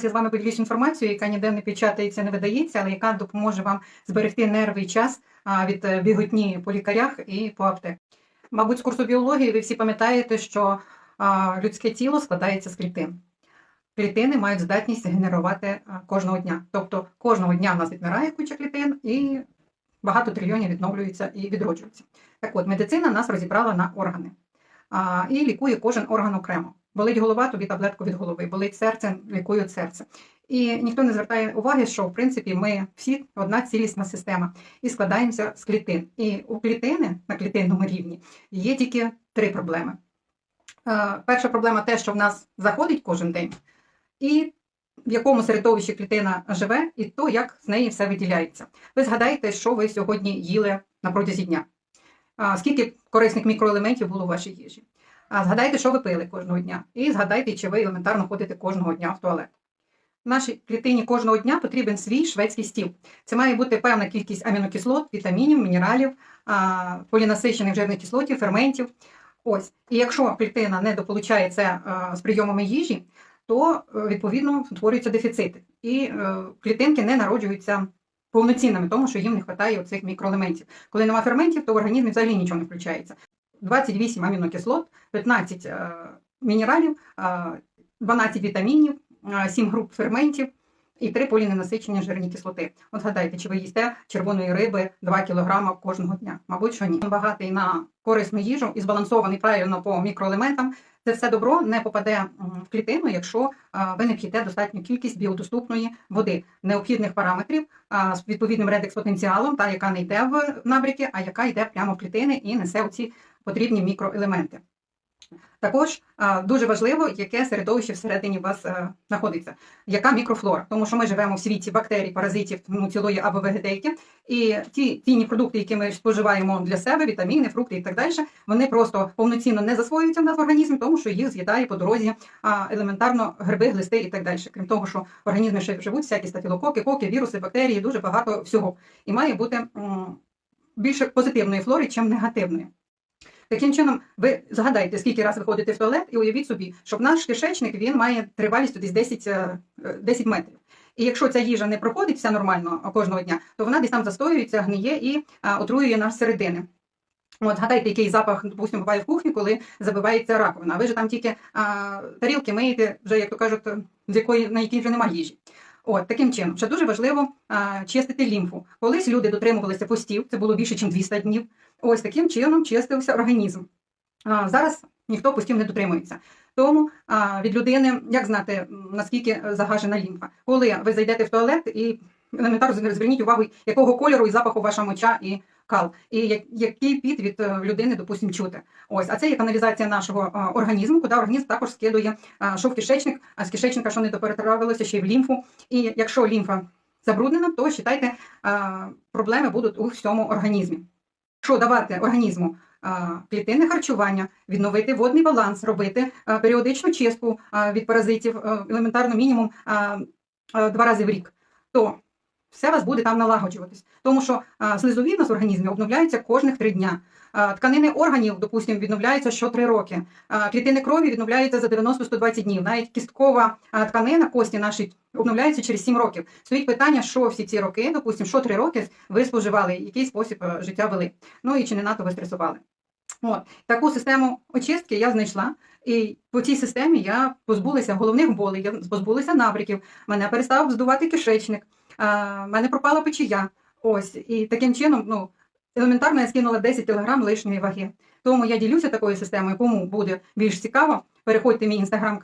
Зараз я з вами поділюсь інформацією, яка ніде не печатається, не видається, але яка допоможе вам зберегти нерви і час від е, біготні по лікарях і по аптеках. Мабуть, з курсу біології ви всі пам'ятаєте, що людське тіло складається з клітин. Клітини мають здатність генерувати кожного дня. Тобто кожного дня в нас відмирає куча клітин і багато трильйонів відновлюються і відроджуються. Так от, медицина нас розібрала на органи і лікує кожен орган окремо. Болить голова, тобі таблетку від голови, болить серце, лікують серце. І ніхто не звертає уваги, що в принципі ми всі одна цілісна система і складаємося з клітин. І у клітини на клітинному рівні є тільки три проблеми. Е, Перша проблема те, що в нас заходить кожен день, і в якому середовищі клітина живе, і то, як з неї все виділяється. Ви згадаєте, що ви сьогодні їли на протязі дня. Скільки корисних мікроелементів було у вашій їжі? Згадайте, що ви пили кожного дня, і згадайте, чи ви елементарно ходите кожного дня в туалет. Нашій клітині кожного дня потрібен свій шведський стіл. Це має бути певна кількість амінокислот, вітамінів, мінералів, полінасичених жирних кислотів, ферментів. Ось. І якщо клітина не дополучає це з прийомами їжі, то е, відповідно утворюються дефіцити. І е, клітинки не народжуються повноцінними, тому що їм не вистачає цих мікроелементів. Коли нема ферментів, то в організмі взагалі нічого не включається. 28 амінокислот, 15 е, мінералів, е, 12 вітамінів, е, 7 груп ферментів і 3 поліненасичені жирні кислоти. От згадайте, чи ви їсте червоної риби 2 кг кожного дня? Мабуть, що ні. Багатий на корисну їжу і збалансований правильно по мікроелементам. Це все добро не попаде в клітину, якщо ви не п'єте достатню кількість біодоступної води, необхідних параметрів з відповідним редекс-потенціалом, та яка не йде в набряки, а яка йде прямо в клітини і несе оці потрібні мікроелементи. Також дуже важливо, яке середовище всередині вас е, знаходиться, яка мікрофлора, тому що ми живемо в світі бактерій, паразитів, ну, цілої або вегетейки, і ті цінні продукти, які ми споживаємо для себе, вітаміни, фрукти і так далі, вони просто повноцінно не засвоюються в нас в організмі, тому що їх з'їдає по дорозі елементарно гриби, глисти і так далі. Крім того, що в організмі ще живуть всякі стафілококи, коки, віруси, бактерії, дуже багато всього. І має бути більше позитивної флори, ніж негативної. Таким чином, ви згадайте, скільки раз ви ходите в туалет, і уявіть собі, що наш кишечник він має тривалість десь 10, е, 10 метрів. І якщо ця їжа не проходить вся нормально кожного дня, то вона десь там застоюється, гниє і а, отруює нас середини. От згадайте, який запах, допустимо, буває в кухні, коли забивається раковина. Ви ж там тільки а, тарілки миєте, вже, як то кажуть, з якої, на якій вже немає їжі. От таким чином, ще дуже важливо а, чистити лімфу. Колись люди дотримувалися постів, це було більше, ніж 200 днів. Ось таким чином чистився організм. Зараз ніхто постів не дотримується. Тому від людини, як знати, наскільки загажена лімфа, коли ви зайдете в туалет і елементарно зверніть увагу, якого кольору і запаху ваша моча і кал, і який піт від е, людини, допустимо, чути. Ось, а це є каналізація нашого організму, куди організм також скидує, що в кишечник, а з кишечника, що не доперетравилося, ще й в лімфу. І якщо лімфа забруднена, то вважайте, проблеми будуть у всьому організмі. Що давати організму? Клітинне харчування, відновити водний баланс, робити періодичну чистку від паразитів, елементарно мінімум два рази в рік, то все у вас буде там налагоджуватись. Тому що а, слизові в організмі обновляються кожних три дня. Тканини органів, допустимо, відновляються що три роки. Клітини крові відновляються за 90-120 днів. Навіть кісткова тканина, кості наші обновляються через 7 років. Стоїть питання, що всі ці роки, допустимо, що три роки ви споживали, який спосіб е, життя вели. Ну і чи не надто ви стресували. От таку систему очистки я знайшла, і по цій системі я позбулася головних болей, я позбулася набриків, мене перестав здувати кишечник, а, мене пропала печія. Ось і таким чином, ну елементарно я скинула 10 кг лишньої ваги. Тому я ділюся такою системою. Кому буде більш цікаво, переходьте в мій інстаграм